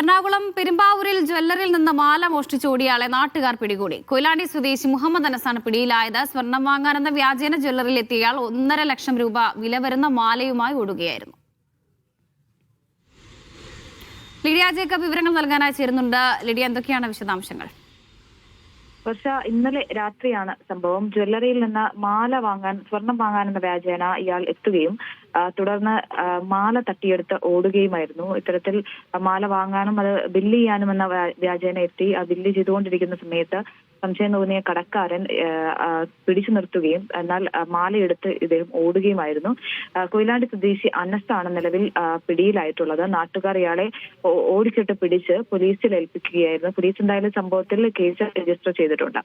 എറണാകുളം പെരുമ്പാവൂരിൽ ജ്വല്ലറിൽ നിന്ന് മാല മോഷ്ടിച്ചോടിയാളെ നാട്ടുകാർ പിടികൂടി. കൊയിലാണ്ടി സ്വദേശി മുഹമ്മദ് അനസാണ് പിടിയിലായത്. സ്വർണം വാങ്ങാനെന്ന വ്യാജേന ജ്വല്ലറിയിൽ എത്തിയയാൾ ഒന്നര ലക്ഷം രൂപ വില വരുന്ന മാലയുമായി ഓടുകയായിരുന്നു. ലിഡിയ ജേക്കബ് വിവരങ്ങൾ നൽകാനായി ചേരുന്നുണ്ട്. ലിഡിയ എന്തൊക്കെയാണ് വിശദാംശങ്ങൾ? വർഷ ഇന്നലെ രാത്രിയാണ് സംഭവം. ജ്വല്ലറിയിൽ നിന്ന് മാല വാങ്ങാൻ സ്വർണം വാങ്ങാനെന്ന വ്യാജേന ഇയാൾ എത്തുകയും തുടർന്ന് മാല തട്ടിയെടുത്ത് ഓടുകയുമായിരുന്നു. ഇത്തരത്തിൽ മാല വാങ്ങാനും അത് ബില്ല് ചെയ്യാനും എന്ന വ്യാജേന എത്തി. ആ ബില്ല് ചെയ്തുകൊണ്ടിരിക്കുന്ന സമയത്ത് സംശയം തോന്നിയ കടക്കാരൻ പിടിച്ചു നിർത്തുകയും എന്നാൽ മാല മാലയെടുത്ത് ഇദ്ദേഹം ഓടുകയുമായിരുന്നു. കൊയിലാണ്ടി സ്വദേശി അനസാണ് നിലവിൽ പിടിയിലായിട്ടുള്ളത്. നാട്ടുകാർ ഇയാളെ ഓടിച്ചിട്ട് പിടിച്ച് പോലീസിൽ ഏൽപ്പിക്കുകയായിരുന്നു. പോലീസ് എന്തായാലും സംഭവത്തിൽ കേസ് രജിസ്റ്റർ ചെയ്തിട്ടുണ്ട്.